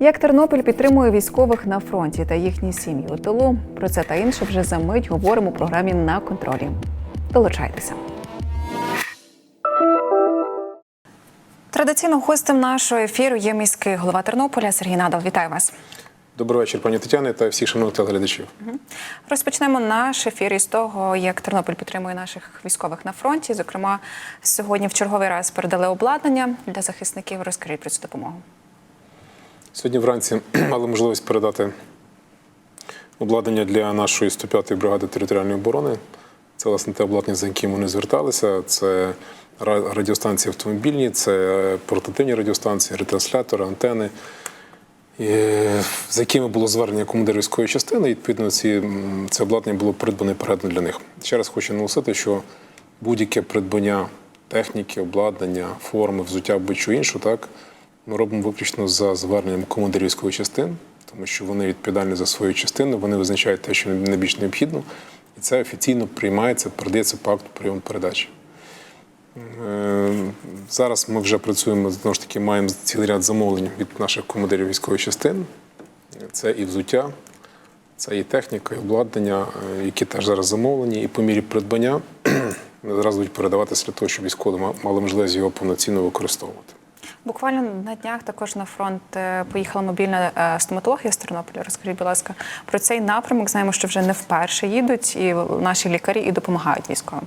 Як Тернопіль підтримує військових на фронті та їхні сім'ї у тилу? Про це та інше вже за мить говоримо у програмі на контролі. Долучайтеся. Традиційно гостем нашого ефіру є міський голова Тернополя Сергій Надал. Вітаю вас. Добрий вечір, пані Тетяни та всіх шановних телеглядачів. Розпочнемо наш ефір із того, як Тернопіль підтримує наших військових на фронті. Зокрема, сьогодні в черговий раз передали обладнання для захисників. Розкажіть про цю допомогу. Сьогодні вранці мали можливість передати обладнання для нашої 105-ї бригади територіальної оборони. Це власне те обладнання, за яким вони зверталися. Це радіостанції автомобільні, це портативні радіостанції, ретранслятори, антени. І, за якими було звернення командира військової частини, і відповідно ці, це обладнання було придбане і передано для них. Ще раз хочу наголосити, що будь-яке придбання техніки, обладнання, форми, взуття будь-що іншу, так ми робимо виключно за зверненням командирів військової частин, тому що вони відповідальні за свою частину, вони визначають те, що найбільш необхідно, і це офіційно приймається, передається по акту прийому передачі. Е, Зараз ми вже працюємо знову ж таки, маємо цілий ряд замовлень від наших командирів військових частин. Це і взуття, це і техніка, і обладнання, е, які теж зараз замовлені, і по мірі придбання зараз будуть передаватися для того, щоб військові мали можливість його повноцінно використовувати. Буквально на днях також на фронт е, поїхала мобільна стоматологія з Тернополя. Розкажіть, будь ласка, про цей напрямок. Знаємо, що вже не вперше їдуть, і наші лікарі і допомагають військовим.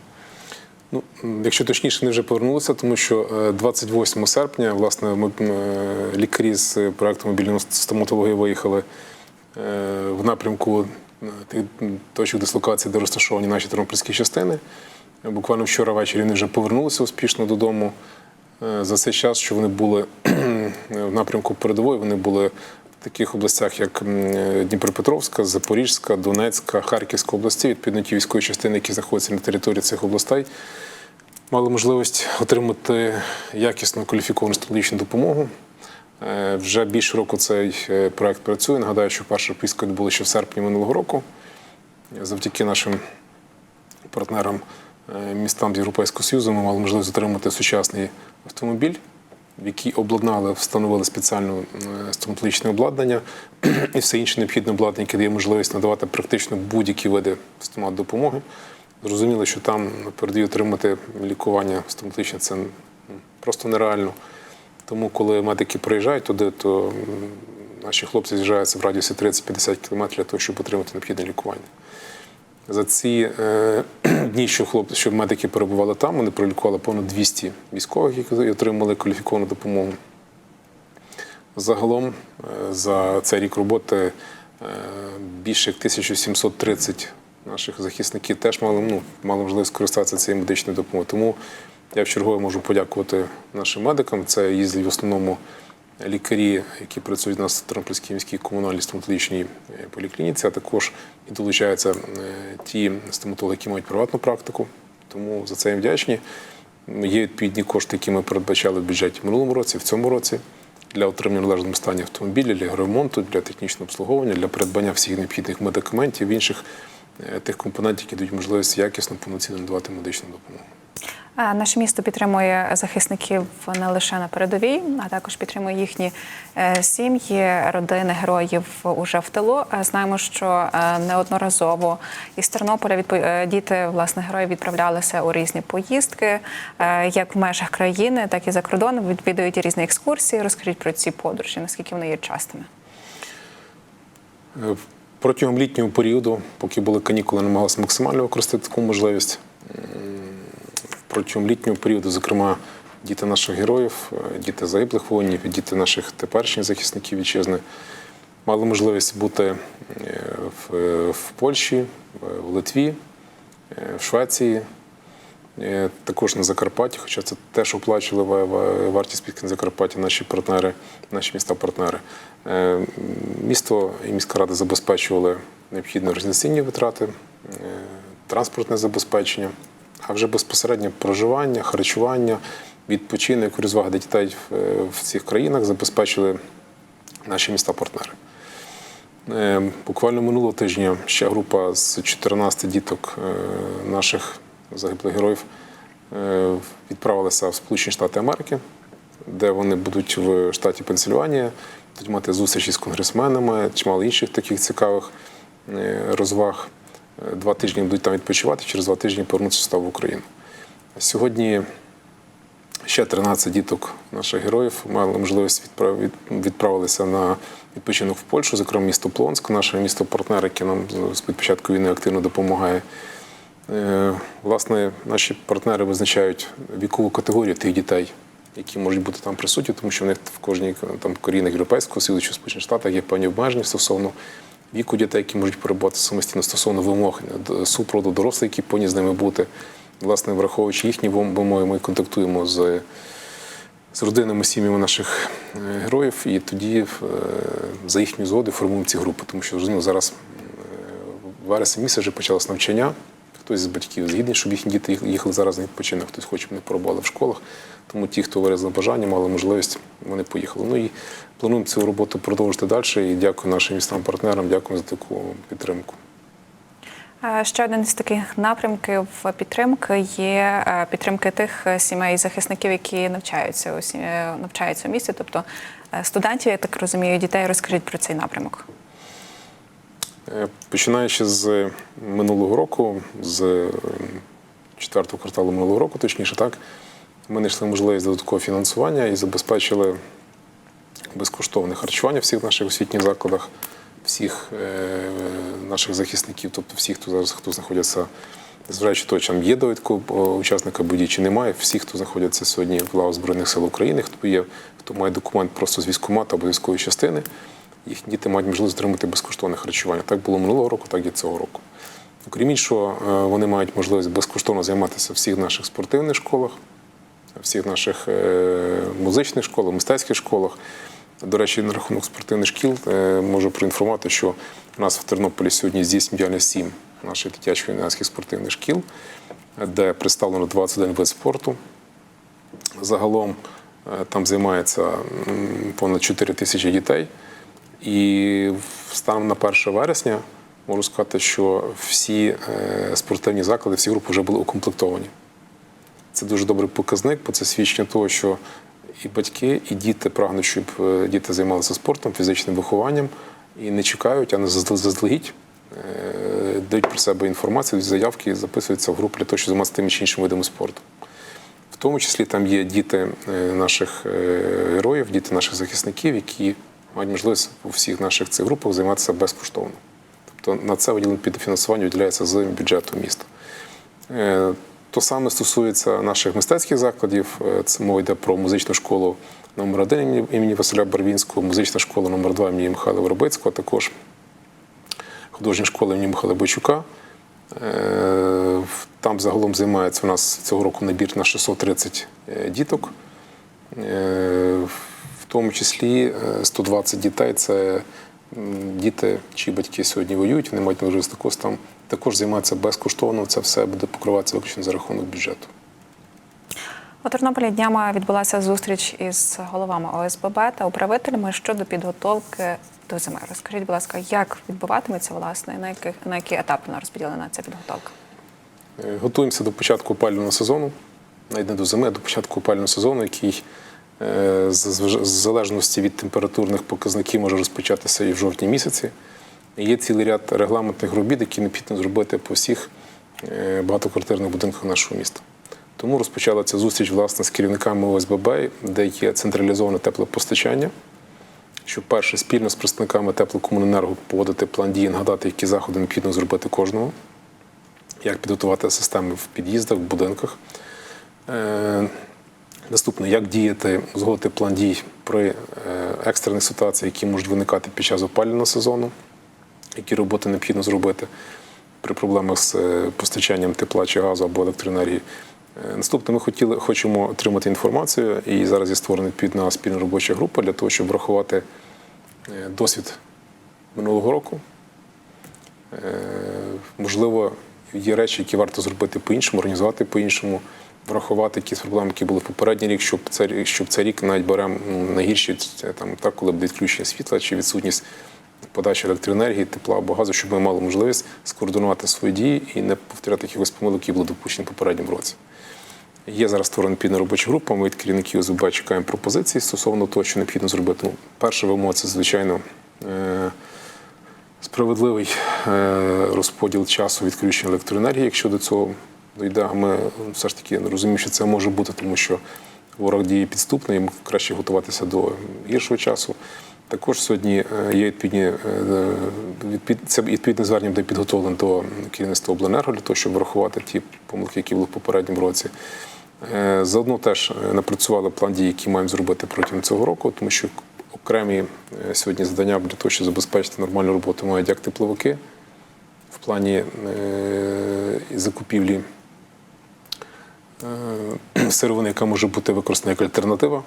Ну, якщо точніше, вони вже повернулися, тому що е, 28 серпня власне е, лікарі з проекту мобільної стоматології виїхали е, в напрямку е, тих точок дислокації, де розташовані наші тернопільські частини. Е, Буквально вчора ввечері вони вже повернулися успішно додому. Е, За цей час, що вони були в напрямку передової, вони були таких областях, як е, Дніпропетровська, Запорізька, Донецька, Харківська області, відповідно ті військові частини, які знаходяться на території цих областей, мали можливість отримати якісну кваліфіковану стратегічну допомогу. Е, Вже більше року цей е, проект працює. Нагадаю, що перша поїздка відбула ще в серпні минулого року. Завдяки нашим партнерам містам з Європейського Союзу ми мали можливість отримати сучасний автомобіль, який обладнали, встановили спеціальне стоматологічне обладнання і все інше необхідне обладнання, яке дає можливість надавати практично будь-які види стомат-допомоги. Зрозуміло, що там на передовій отримати лікування стоматологічне це просто нереально. Тому, коли медики приїжджають туди, то наші хлопці з'їжджаються в радіусі 30-50 км для того, щоб отримати необхідне лікування. За ці е, дні, що хлопці, що медики перебували там, вони пролікували понад 200 військових, які отримали кваліфіковану допомогу. Загалом е, за цей рік роботи е, більше як 1730 наших захисників теж мали, ну, мали можливість скористатися цією медичною допомогою. Тому я в чергове можу подякувати нашим медикам. Це їздять в основному лікарі, які працюють у нас в Тернопільській міській комунальній стоматологічній е, поліклініці, а також і долучаються е, ті стоматологи, які мають приватну практику. Тому за це їм вдячні. Є відповідні кошти, які ми передбачали в бюджеті в минулому році, в цьому році для отримання в належному стані автомобіля, для ремонту, для технічного обслуговування, для придбання всіх необхідних медикаментів, інших тих компонентів, які дають можливість якісно повноцінно надавати медичну допомогу. Е, Наше місто підтримує захисників не лише на передовій, а також підтримує їхні е, сім'ї, родини героїв уже в тилу. Е, Знаємо, що е, неодноразово із Тернополя е, діти власне героїв відправлялися у різні поїздки, е, як в межах країни, так і за кордоном. Відвідують різні екскурсії. Розкажіть про ці подорожі, наскільки вони є частими. Протягом літнього періоду, поки були канікули, намагалися максимально використати таку можливість. Протягом літнього періоду, зокрема, діти наших героїв, е, діти загиблих воїнів, діти наших теперішніх захисників вітчизни мали можливість бути е, в, е, в Польщі, в Литві, в Швеції, також на Закарпатті, хоча це теж оплачували ва- ва- вартість підки на Закарпатті наші партнери, наші міста-партнери. Е, Місто і міська рада забезпечували необхідні організаційні витрати, е, транспортне забезпечення, а вже безпосередньо проживання, харчування, відпочинок, розваги дітей в, е, цих країнах забезпечили наші міста-партнери. Е, Буквально минулого тижня ще група з 14 діток е, наших загиблих героїв е, відправилася в Сполучені Штати Америки, де вони будуть в штаті Пенсильванія, будуть мати зустрічі з конгресменами, чимало інших таких цікавих е, розваг. Е, Два тижні будуть там відпочивати, через два тижні повернуться знову в Україну. Сьогодні ще 13 діток наших героїв мали можливість відправ... від- відправилися на відпочинок в Польщу, зокрема місто Плонськ, наше місто партнер, яке нам з початку війни активно допомагає. Е, Власне, наші партнери визначають вікову категорію тих дітей, які можуть бути там присутні, тому що в них в кожній там країнах Європейського Союзу чи Сполучених Штатах є певні обмеження стосовно віку дітей, які можуть перебувати самостійно стосовно вимог супроводу дорослих, які повинні з ними бути. Власне, враховуючи їхні вимоги, ми контактуємо з, з родинами, сім'ями наших е, героїв, і тоді е, за їхню згоду формуємо ці групи, тому що зрозуміло, зараз е, в місяць вже почалось навчання. Хтось з батьків згідний, щоб їхні діти їхали зараз на відпочинок, хтось хоче, щоб вони перебували в школах. Тому ті, хто виразили бажання, мали можливість, вони поїхали. Ну і плануємо цю роботу продовжити далі. І дякую нашим містам партнерам, дякую за таку підтримку. Ще один з таких напрямків підтримки є е, підтримки тих е, сімей захисників, які навчаються у е, навчаються у місті, тобто студентів, я так розумію, дітей. Розкажіть про цей напрямок. Е, Починаючи з минулого року, з е, четвертого кварталу минулого року, точніше так, ми знайшли можливість додаткового фінансування і забезпечили безкоштовне харчування всіх наших освітніх закладах, всіх е, наших захисників, тобто всіх, хто зараз хто знаходиться, зважаючи того, чи там є довідку учасника подій чи немає, всі, хто знаходяться сьогодні в лавах Збройних сил України, хто є, хто має документ просто з військкомату або військової частини, їхні діти мають можливість отримати безкоштовне харчування. Так було минулого року, так і цього року. Окрім іншого, е, вони мають можливість безкоштовно займатися в всіх наших спортивних школах, всіх наших е, музичних школах, мистецьких школах. До речі, на рахунок спортивних шкіл е, можу проінформувати, що у нас в Тернополі сьогодні здійснює діяльність сім наших дитячих юнацьких спортивних шкіл, де представлено 21 вид спорту. Загалом там займається понад 4 тисячі дітей. І станом на 1 вересня можу сказати, що всі е, спортивні заклади, всі групи вже були укомплектовані. Це дуже добрий показник, бо це свідчення того, що і батьки, і діти прагнуть, щоб е, діти займалися спортом, фізичним вихованням і не чекають, а не зазд- заздалегідь е, дають про себе інформацію, заявки записуються в групу для того, щоб займатися тими чи іншими видами спорту. В тому числі там є діти наших героїв, діти наших захисників, які мають можливість у всіх наших цих групах займатися безкоштовно. Тобто на це виділене підфінансування виділяється з бюджету міста. Е, То саме стосується наших мистецьких закладів. Е, Це мова йде про музичну школу номер 1 імені- Василя Барвінського, музична школа номер 2 імені Михайла Воробицького, а також художня школа імені Михайла Бойчука. Е, Там загалом займається у нас цього року набір на 630 е, діток. Е, тому числі е, 120 дітей це діти, чиї батьки сьогодні воюють, вони мають можливість також там також займатися безкоштовно. Це все буде покриватися виключно за рахунок бюджету. У Тернополі днями відбулася зустріч із головами ОСББ та управителями щодо підготовки до зими. Розкажіть, будь ласка, як відбуватиметься власне, на яких на які етапи вона розподілена ця підготовка? Е, Готуємося до початку опалювального сезону, навіть не до зими, а до початку опалювального сезону, який е, з з- залежності від температурних показників може розпочатися і в жовтні місяці. Є цілий ряд регламентних робіт, які необхідно зробити по всіх е, багатоквартирних будинках нашого міста. Тому розпочала ця зустріч власне з керівниками ОСББ, де є централізоване теплопостачання. Щоб перше спільно з представниками теплокомуненерго поводити план дій, нагадати, які заходи необхідно зробити кожному як підготувати системи в під'їздах, в будинках. Наступне, як діяти, узгодити план дій при е, екстрених ситуаціях, які можуть виникати під час опалювального сезону, які роботи необхідно зробити при проблемах з е, постачанням тепла чи газу або електроенергії. Е, Наступне, ми хотіли, хочемо отримати інформацію, і зараз є створена відповідна спільна робоча група для того, щоб врахувати досвід минулого року, можливо, є речі, які варто зробити по-іншому, організувати по-іншому, врахувати якісь проблеми, які були в попередній рік, щоб рік- щоб цей рік навіть беремо ну, найгірші це там так, коли буде відключення світла чи відсутність подачі електроенергії, тепла або газу, щоб ми мали можливість скоординувати свої дії і не повторяти якихось помилок, які були допущені в попередньому році. Є зараз створена підна робоча група. Ми від керівників ОСББ чекаємо пропозиції стосовно того, що необхідно зробити. Ну, перша вимога це, звичайно, е, справедливий е, розподіл часу відключення електроенергії. Якщо до цього дійде, а ми все ж таки розуміємо, що це може бути, тому що ворог діє підступно, і краще готуватися до гіршого часу. Також сьогодні е, є відповідні е, відпід, це відповідне звернення буде підготовлено до керівництва обленерго для того, щоб врахувати ті помилки, які були в попередньому році. Е, Заодно теж е, напрацювали план дій, які маємо зробити протягом цього року, тому що окремі е, сьогодні завдання для того, щоб забезпечити нормальну роботу, мають як тепловики в плані е, закупівлі е, сировини, яка може бути використана як альтернатива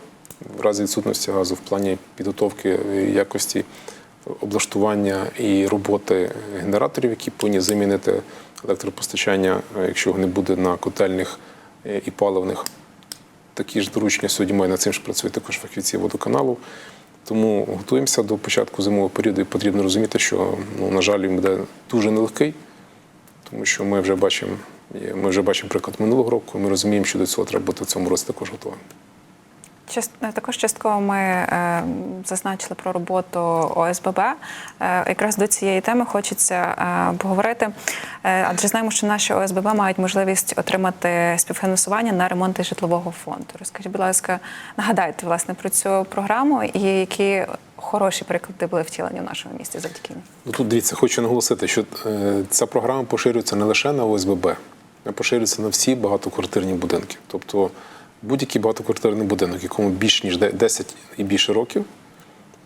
в разі відсутності газу, в плані підготовки якості облаштування і роботи генераторів, які повинні замінити електропостачання, е, якщо не буде на котельних е, і паливних. Такі ж доручення сьогодні має над цим ж працюють також фахівці водоканалу. Тому готуємося до початку зимового періоду і потрібно розуміти, що ну, на жаль, він буде дуже нелегкий, тому що ми вже бачимо, ми вже бачимо приклад минулого року, ми розуміємо, що до цього треба бути в цьому році також готовим. Е, Також частково ми е, зазначили про роботу ОСББ. Е, якраз до цієї теми хочеться е, поговорити, е, адже знаємо, що наші ОСББ мають можливість отримати співфінансування на ремонти житлового фонду. Розкажіть, будь ласка, нагадайте власне про цю програму і які хороші приклади були втілені в нашому місті завдяки. Ну тут дивіться, хочу наголосити, що е, ця програма поширюється не лише на ОСББ, поширюється на всі багатоквартирні будинки. Тобто будь-який багатоквартирний будинок, якому більш ніж 10 і більше років,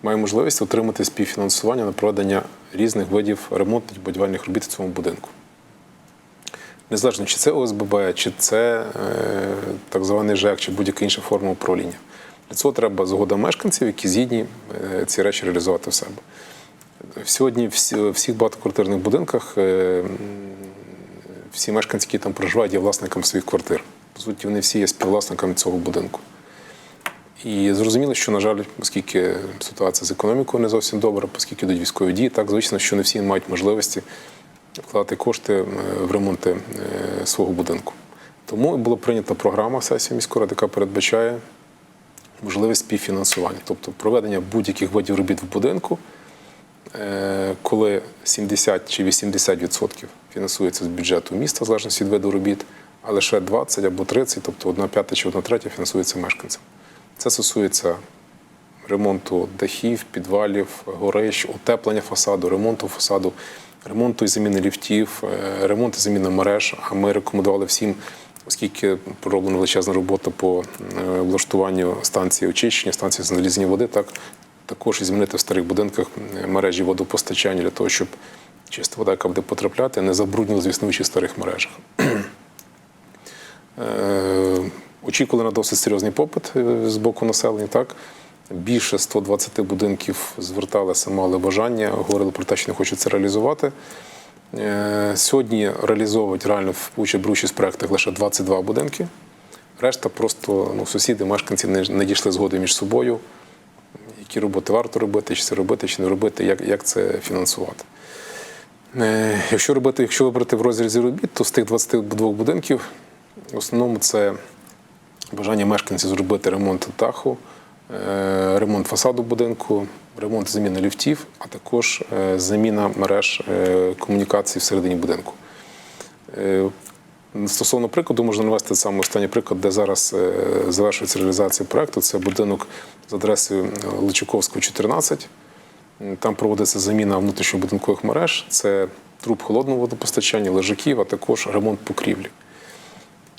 має можливість отримати співфінансування на проведення різних видів ремонтних будівельних робіт в цьому будинку. Незалежно, чи це ОСББ, чи це е, так званий ЖЕК, чи будь-яка інша форма управління. Для цього треба згода мешканців, які згідні е, ці речі реалізувати в себе. Сьогодні в всіх багатоквартирних будинках е, всі мешканці, які там проживають, є власниками своїх квартир. По суті, вони всі є співвласниками цього будинку. І зрозуміло, що, на жаль, оскільки ситуація з економікою не зовсім добра, оскільки йдуть військові дії, так звично, що не всі мають можливості вкладати кошти е, в ремонти е, свого будинку. Тому була прийнята програма сесії міської ради, яка передбачає можливість співфінансування, тобто проведення будь-яких видів робіт в будинку, коли 70 чи 80% фінансується з бюджету міста, в залежності від виду робіт, а лише 20 або 30, тобто 1 п'ята чи 1 третя фінансується мешканцем. Це стосується ремонту дахів, підвалів, горищ, утеплення фасаду, ремонту фасаду, ремонту і заміни ліфтів, е, ремонту і заміни мереж. А ми рекомендували всім, оскільки пророблена величезна робота по е, влаштуванню станції очищення, станції залізні води, так також і змінити в старих будинках е, мережі водопостачання для того, щоб чиста вода, яка буде потрапляти, не забруднила в існуючих старих мережах. Е, Очікували на досить серйозний попит е, з боку населення. Так більше 120 будинків зверталися, мали бажання, говорили про те, що не хочуть це реалізувати. Сьогодні реалізовують реально в участь в проектах лише 22 будинки. Решта просто ну, сусіди, мешканці не дійшли згоди між собою, які роботи варто робити, чи це робити, чи не робити, як, як це фінансувати. Е, Якщо робити, якщо вибрати в розрізі робіт, то з тих 22 будинків в основному це бажання мешканців зробити ремонт даху, е, ремонт фасаду будинку, ремонт заміни ліфтів, а також е, заміна мереж комунікацій всередині будинку. Е, Стосовно прикладу, можна навести саме останній приклад, де зараз е, завершується реалізація проекту. Це будинок з адресою Личаковського, 14. Там проводиться заміна внутрішньобудинкових мереж, це труб холодного водопостачання, лежаків, а також ремонт покрівлі.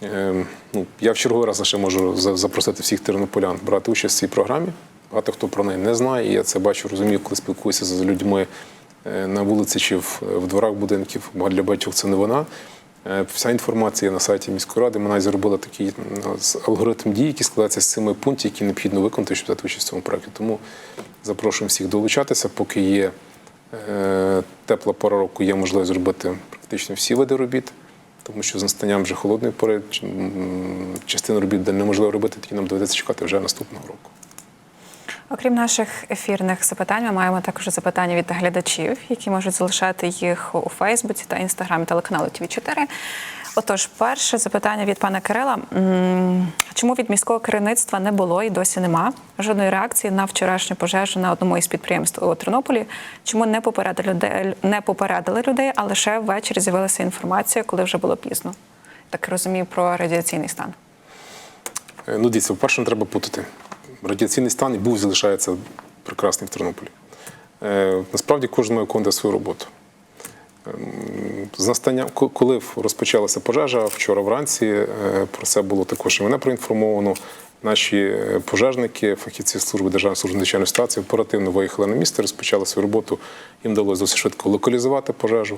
Е, Ну, я в черговий раз ще можу запросити всіх тернополян брати участь в цій програмі. Багато хто про неї не знає, і я це бачу, розумію, коли спілкуюся з людьми е, на вулиці чи в, дворах будинків. Для багатьох це не вона. Е, Вся інформація на сайті міської ради. Ми навіть зробили такий ну, алгоритм дій, який складається з семи пунктів, які необхідно виконати, щоб взяти участь в цьому проєкті. Тому запрошуємо всіх долучатися, поки є е, тепла пора року, є можливість зробити практично всі види робіт. Тому що з настанням вже холодної пори частину робіт, неможливо робити, тоді нам доведеться чекати вже наступного року. Окрім наших ефірних запитань, ми маємо також запитання від глядачів, які можуть залишати їх у Фейсбуці та інстаграмі телеканалу ТВ 4 Отож, перше запитання від пана Кирила: чому від міського керівництва не було і досі нема жодної реакції на вчорашню пожежу на одному із підприємств у Тернополі? Чому не попередили людей, не попередили людей, а лише ввечері з'явилася інформація, коли вже було пізно? Так розумію про радіаційний стан. Е, Ну, дивіться, по-перше, треба путати. Радіаційний стан і був залишається прекрасний в Тернополі. Е, насправді кожен виконувати свою роботу. Ем, З настанням, коли розпочалася пожежа, вчора вранці е, про це було також і мене проінформовано. Наші е, пожежники, фахівці служби державної служби надзвичайної ситуації оперативно виїхали на місце, розпочали свою роботу. Їм вдалося досить швидко локалізувати пожежу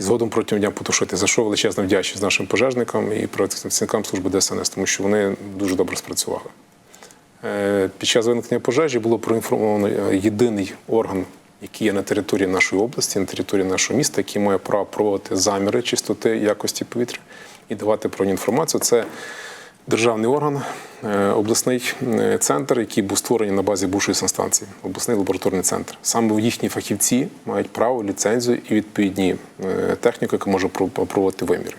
і згодом протягом дня потушити. За що величезна вдячність нашим пожежникам і працівникам служби ДСНС, тому що вони дуже добре спрацювали. Е, Під час виникнення пожежі було проінформовано е, єдиний орган, який є на території нашої області, на території нашого міста, який має право проводити заміри чистоти якості повітря і давати про інформацію. Це державний орган, е, обласний центр, який був створений на базі бувшої санстанції, обласний лабораторний центр. Саме їхні фахівці мають право, ліцензію і відповідні техніку, яка може про- проводити виміри.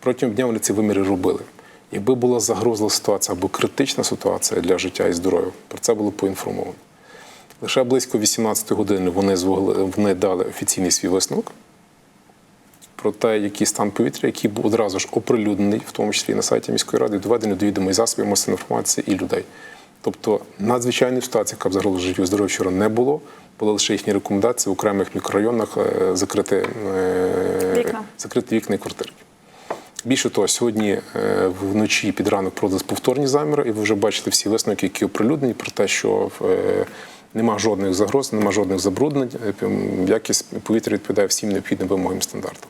Протягом дня вони ці виміри робили. Якби була загрозлива ситуація або критична ситуація для життя і здоров'я, про це було поінформовано. Лише близько 18 години вони, звогли- вони дали офіційний свій висновок про те, який стан повітря, який був одразу ж оприлюднений, в тому числі і на сайті міської ради, доведений до відомої засобів масової інформації і людей. Тобто надзвичайної ситуації, яка б загрозила життю і здоров'ю вчора не було. Були лише їхні рекомендації в окремих мікрорайонах е, закрити, е, Вікна. закрити вікна і квартири. Більше того, сьогодні е, вночі під ранок проводились повторні заміри, і ви вже бачили всі висновки, які оприлюднені, про те, що е, нема жодних загроз, нема жодних забруднень. е, Якість повітря відповідає всім необхідним вимогам стандартам.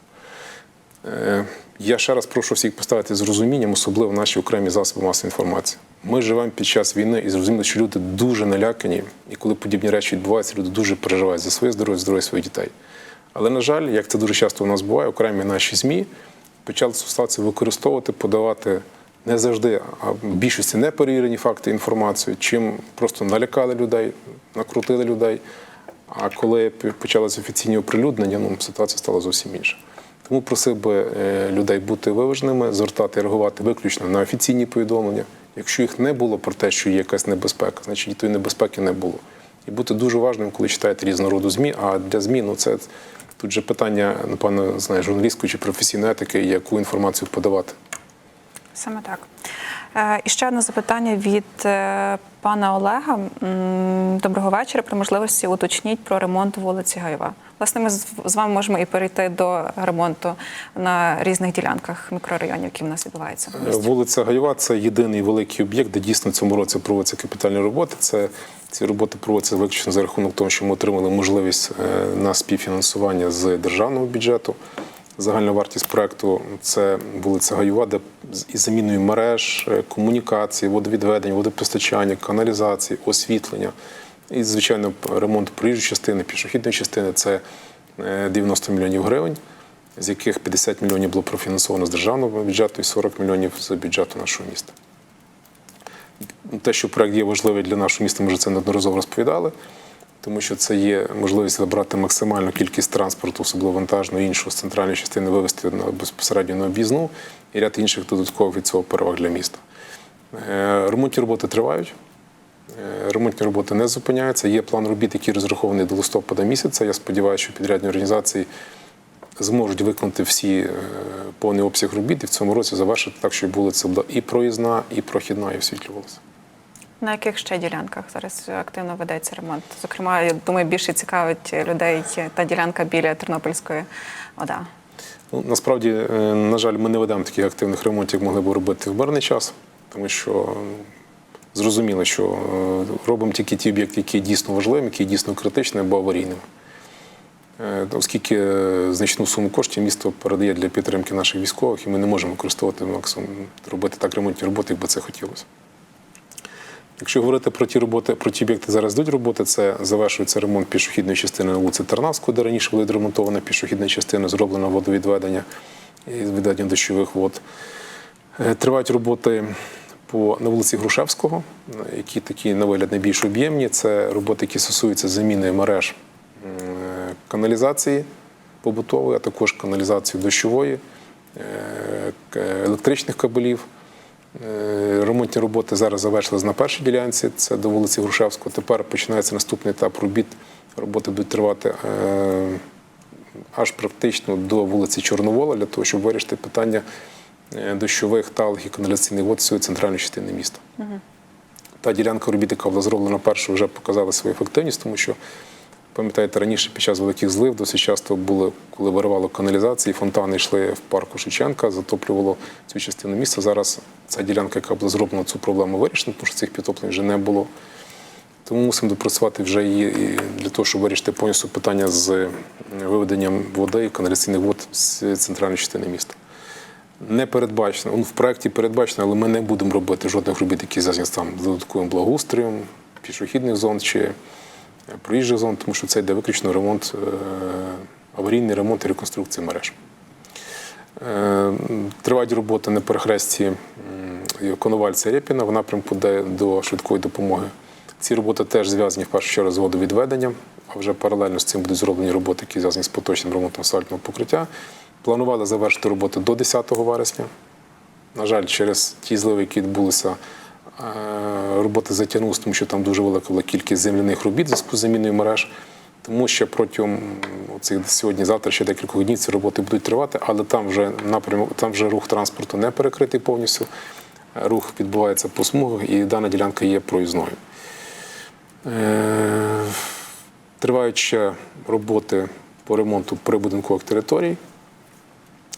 Я ще раз прошу всіх поставити з розумінням, особливо наші окремі засоби масової інформації. Ми живемо під час війни і зрозуміло, що люди дуже налякані, і коли подібні речі відбуваються, люди дуже переживають за своє здоров'я, здоров'я своїх дітей. Але, на жаль, як це дуже часто у нас буває, окремі наші ЗМІ почали ситуацію використовувати, подавати не завжди, а в більшості неперевірені факти інформацію, чим просто налякали людей, накрутили людей. А коли почалися офіційні оприлюднення, ну, ситуація стала зовсім інша. Тому просив би е, людей бути виваженими, звертати реагувати виключно на офіційні повідомлення. Якщо їх не було про те, що є якась небезпека, значить і тої небезпеки не було. І бути дуже уважним, коли читаєте різного роду ЗМІ. А для ЗМІ ну, це тут же питання, напевно, знаєш, журналістської чи професійної етики, яку інформацію подавати. Саме так. Е, І ще одне запитання від е, пана Олега. Доброго вечора. При можливості уточніть про ремонт вулиці Гайова. Власне, ми з вами можемо і перейти до ремонту на різних ділянках мікрорайонів, які в нас відбуваються. Вулиця Гайова це єдиний великий об'єкт, де дійсно в цьому році проводяться капітальні роботи. Це ці роботи проводяться виключно за рахунок того, що ми отримали можливість е, на співфінансування з державного бюджету. Загальна вартість проекту це вулиця Гайова, де із заміною мереж, е, комунікації, водовідведення, водопостачання, каналізації, освітлення. І, звичайно, ремонт проїжджої частини, пішохідної частини це е, 90 мільйонів гривень, з яких 50 мільйонів було профінансовано з державного бюджету і 40 мільйонів з бюджету нашого міста. Те, що проект є важливий для нашого міста, ми вже це неодноразово розповідали, тому що це є можливість забрати максимальну кількість транспорту, особливо вантажного і іншого з центральної частини, вивезти на безпосередньо на об'їзну і ряд інших додаткових від цього переваг для міста. Е, Ремонтні роботи тривають. Е, Ремонтні роботи не зупиняються. Є план робіт, який розрахований до листопада місяця. Я сподіваюся, що підрядні організації зможуть виконати всі е, повний обсяг робіт і в цьому році завершити так, щоб вулиця була і проїзна, і прохідна, і освітлювалася. На яких ще ділянках зараз активно ведеться ремонт? Зокрема, я думаю, більше цікавить людей та ділянка біля Тернопільської ОДА. Ну, насправді, е, на жаль, ми не ведемо таких активних ремонтів, як могли б робити в мирний час, тому що зрозуміло, що е, робимо тільки ті об'єкти, які дійсно важливими, які дійсно критичними або аварійними. Е, Оскільки значну суму коштів місто передає для підтримки наших військових, і ми не можемо використовувати максимум робити так ремонтні роботи, як би це хотілося. Якщо говорити про ті роботи, про ті об'єкти зараз йдуть роботи, це завершується ремонт пішохідної частини на вулиці Тарнавської, де раніше була відремонтована пішохідна частина, зроблено водовідведення і відведення дощових вод. Е, Тривають роботи по на вулиці Грушевського, які такі на вигляд найбільш об'ємні. Це роботи, які стосуються заміни мереж е, каналізації побутової, а також каналізації дощової, е, електричних кабелів. Е, Ремонтні роботи зараз завершились на першій ділянці, це до вулиці Грушевського. Тепер починається наступний етап робіт. Роботи будуть тривати е, аж практично до вулиці Чорновола для того, щоб вирішити питання е, дощових талих і каналізаційних вод всієї центральної частини міста. Та ділянка робіт, яка була зроблена першою, вже показала свою ефективність, тому що пам'ятаєте, раніше під час великих злив досить часто було, коли виривало каналізації, фонтани йшли в парку Шевченка, затоплювало цю частину міста. Зараз ця ділянка, яка була зроблена, цю проблему вирішена, тому що цих підтоплень вже не було. Тому мусимо допрацювати вже її для того, щоб вирішити повністю питання з е, виведенням води і каналізаційних вод з центральної частини міста. Не передбачено. Ну, в проєкті передбачено, але ми не будемо робити жодних робіт, які зв'язані з там додатковим благоустроєм, пішохідних зон чи проїжджих зон, тому що це йде виключно ремонт, е, аварійний ремонт і реконструкція мереж. Е, Тривають роботи на перехресті Коновальця Рєпіна в напрямку до швидкої допомоги. Ці роботи теж зв'язані в першу чергу з водовідведенням, а вже паралельно з цим будуть зроблені роботи, які зв'язані з поточним ремонтом асфальтного покриття. Планували завершити роботи до 10 вересня. На жаль, через ті зливи, які відбулися, е, роботи затягнулися, тому що там дуже велика була кількість земляних робіт зв'язку з заміною мереж. Тому що протягом цих сьогодні-завтра ще декількох днів ці роботи будуть тривати, але там вже напрямок, там вже рух транспорту не перекритий повністю. Рух відбувається по смугах, і дана ділянка є проїзною. Е, Тривають ще роботи по ремонту прибудинкових територій.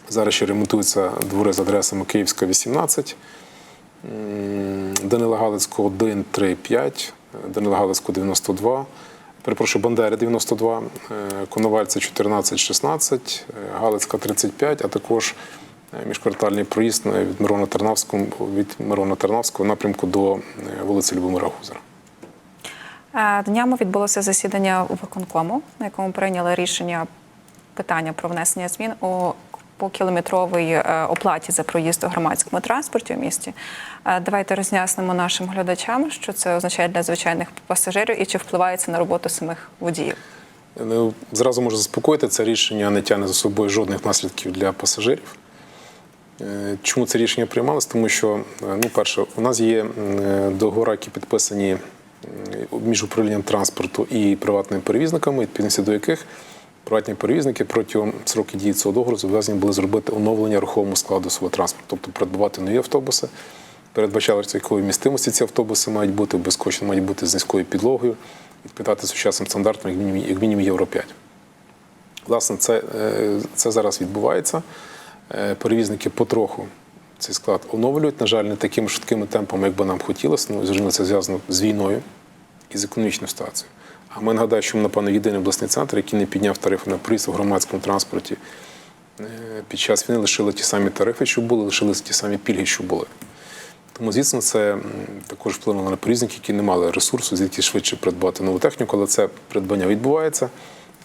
Зараз ще ремонтуються двори з адресами Київська, 18, м, Данила Галицького 1, 3, 5, Данила Галицького 92, перепрошую, Бандери 92, е, Коновальця 14, 16, е, Галицька 35, а також е, міжквартальний проїзд е, від Мирона Тарнавського, від Мирона Тарнавського напрямку до вулиці Любомира Гузера. Днями відбулося засідання виконкому, на якому прийняли рішення питання про внесення змін у по кілометровій е, оплаті за проїзд у громадському транспорті у місті. Е, Давайте роз'яснимо нашим глядачам, що це означає для звичайних пасажирів і чи впливає це на роботу самих водіїв. Ну, Зразу можу заспокоїти, це рішення не тягне за собою жодних наслідків для пасажирів. Е, Чому це рішення приймалось? Тому що, е, ну, перше, у нас є е, договори, які підписані між управлінням транспорту і приватними перевізниками, відповідності до яких приватні перевізники протягом сроки дії цього договору зобов'язані були зробити оновлення рухомого складу свого транспорту, тобто придбати нові автобуси. Передбачалося, якої містимості ці автобуси мають бути, безкоштовно мають бути з низькою підлогою, відповідати сучасним стандартам, як мінімум, як мінімум Євро 5. Власне, це, е, це зараз відбувається. Е, Перевізники потроху цей склад оновлюють. На жаль, не такими швидкими темпами, як би нам хотілося. Ну, зрозуміло, це зв'язано з війною і з економічною ситуацією. А ми нагадаю, що ми, напевно, єдиний обласний центр, який не підняв тарифи на проїзд у громадському транспорті. Е, Під час війни лишили ті самі тарифи, що були, лишилися ті самі пільги, що були. Тому, звісно, це також вплинуло на перевізників, які не мали ресурсу, звідки швидше придбати нову техніку, але це придбання відбувається.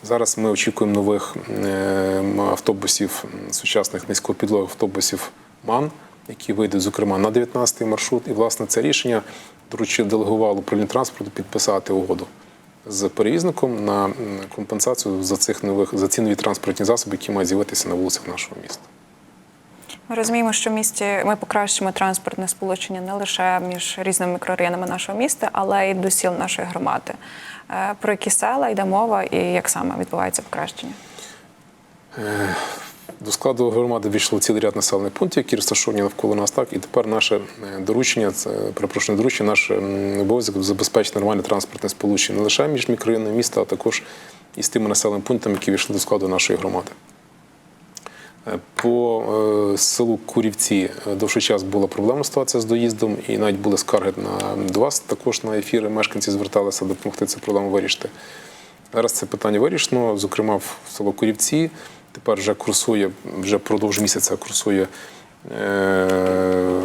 Зараз ми очікуємо нових е, автобусів, сучасних низькопідлових автобусів МАН, які вийдуть, зокрема, на 19-й маршрут. І, власне, це рішення доручив делегувало управління транспорту підписати угоду з перевізником на компенсацію за цих нових за ці нові транспортні засоби, які мають з'явитися на вулицях нашого міста. Ми розуміємо, що в місті ми покращимо транспортне сполучення не лише між різними мікрорайонами нашого міста, але й до сіл нашої громади. Е, Про які села йде мова і як саме відбувається покращення? До складу громади війшло цілий ряд населених пунктів, які розташовані навколо нас. Так і тепер наше е, доручення, це перепрошую, доручення, наш обов'язок забезпечити нормальне транспортне сполучення не лише між мікрорайонами міста, а також і з тими населеними пунктами, які війшли до складу нашої громади. Е, По е, селу Курівці довший час була проблемна ситуація з доїздом, і навіть були скарги на вас також на ефіри. Мешканці зверталися допомогти цю проблему вирішити. Зараз це питання вирішено. Зокрема, в село Курівці тепер вже курсує, вже продовж місяця курсує е-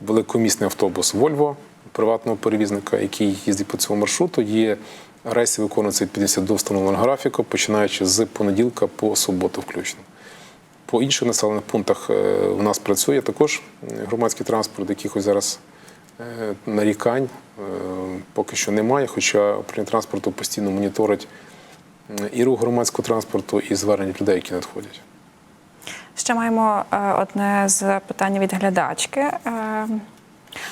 великомісний автобус Вольво приватного перевізника, який їздить по цьому маршруту. Є рейси виконуються відповідно до встановленого графіку, починаючи з понеділка по суботу включно. По інших населених пунктах е, в нас працює також е, громадський транспорт, якихось зараз е, нарікань е, поки що немає, хоча управління транспорту постійно моніторить е, і рух громадського транспорту, і звернення людей, які надходять. Ще маємо е, одне з питань від глядачки. Е,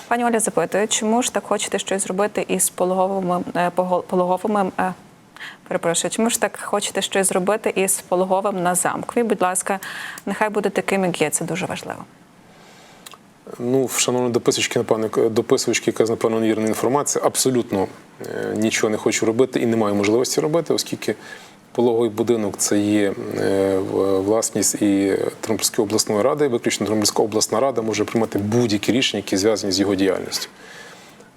Пані Оля запитує, чому ж так хочете щось зробити із пологовими е, пологовими. Перепрошую, чому ж так хочете щось зробити із пологовим на замкові? Будь ласка, нехай буде таким, як є. Це дуже важливо. Ну, шановні дописувачки, напевно, дописувачки, яка напевно невірна інформація, абсолютно е, нічого не хочу робити і не маю можливості робити, оскільки пологовий будинок це є е, власність і Тернопільської обласної ради. і Виключно Тернопільська обласна рада може приймати будь-які рішення, які зв'язані з його діяльністю.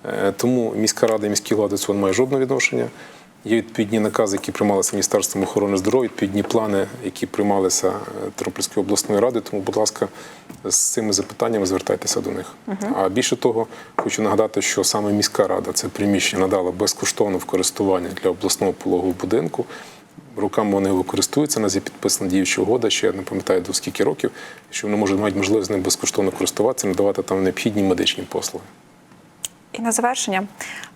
Е, Тому міська рада і міські влади цього не мають жодного відношення. Є відповідні накази, які приймалися Міністерством охорони здоров'я, відповідні плани, які приймалися Тернопільською обласною радою. Тому, будь ласка, з цими запитаннями звертайтеся до них. А більше того, хочу нагадати, що саме міська рада це приміщення надала безкоштовно в користування для обласного пологового будинку. Руками вони його користуються. Нас є підписана діюча угода, ще я не пам'ятаю до скільки років, що вони можуть мають можливість ним безкоштовно користуватися, надавати там необхідні медичні послуги. І на завершення,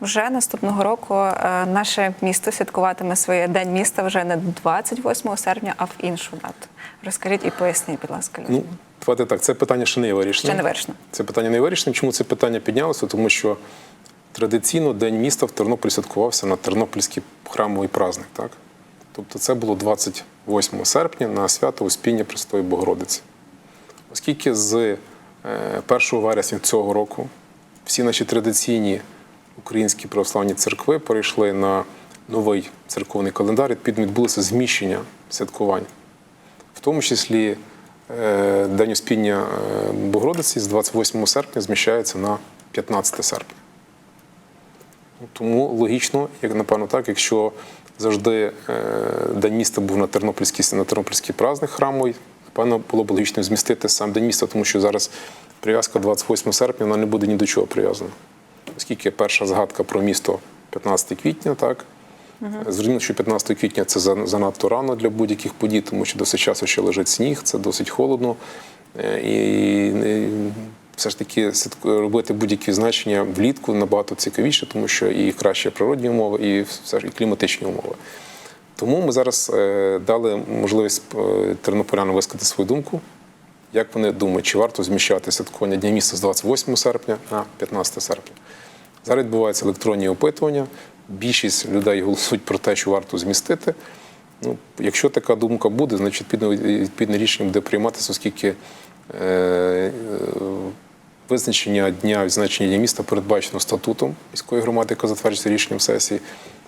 вже наступного року е, наше місто святкуватиме своє день міста вже не 28 серпня, а в іншу дату. Розкажіть і поясніть, будь ласка, людям. Ну, давайте так, це питання ще не є вирішеним. Ще не вирішено. Це питання не є вирішеним. Чому це питання піднялося? Тому що традиційно День міста в Тернополі святкувався на Тернопільський храмовий праздник. Так? Тобто це було 28 серпня на свято Успіння Престої Богородиці. Оскільки з е, 1 вересня цього року всі наші традиційні українські православні церкви перейшли на новий церковний календар, відповідно відбулося зміщення святкувань в тому числі е, День Успіння е, Богородиці з 28 серпня зміщається на 15 серпня. Тому логічно, як напевно, так, якщо завжди е, День міста був на Тернопільський, на Тернопільський праздник храмовий, напевно, було б логічно змістити сам День міста, тому що зараз прив'язка 28 серпня вона не буде ні до чого прив'язана. Оскільки перша згадка про місто 15 квітня, так, Зрозуміло, що 15 квітня це занадто рано для будь-яких подій, тому що досить часу ще лежить сніг, це досить холодно. Е, І е, все ж таки робити будь-які значення влітку набагато цікавіше, тому що і краще природні умови, і все ж і кліматичні умови. Тому ми зараз е, дали можливість тернополянам висказати свою думку. Як вони думають, чи варто зміщати святкування Дня міста з 28 серпня на 15 серпня? Зараз відбуваються електронні опитування. Більшість людей голосують про те, що варто змістити. Ну, якщо така думка буде, значить відповідне рішення буде прийматися, оскільки е, е, визначення дня відзначення дня міста передбачено статутом міської громади, яка затверджується рішенням сесії.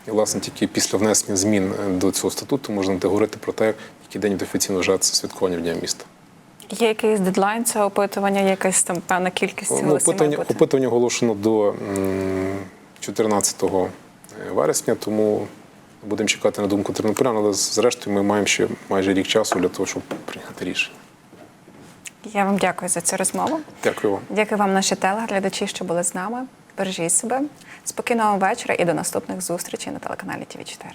І, власне, тільки після внесення змін до цього статуту можна говорити про те, який день буде офіційно вважатися святкуванням Дня міста. Є якийсь дедлайн цього опитування, якась там певна кількість Ну, опитування, опитування оголошено до 14 вересня, тому будемо чекати на думку тернополян, але зрештою ми маємо ще майже рік часу для того, щоб прийняти рішення. Я вам дякую за цю розмову. Дякую вам. Дякую вам, наші телеглядачі, що були з нами. Бережіть себе. Спокійного вечора і до наступних зустрічей на телеканалі ТВ 4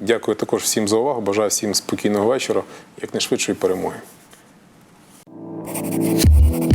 Дякую також всім за увагу. Бажаю всім спокійного вечора, якнайшвидшої перемоги. Thank you.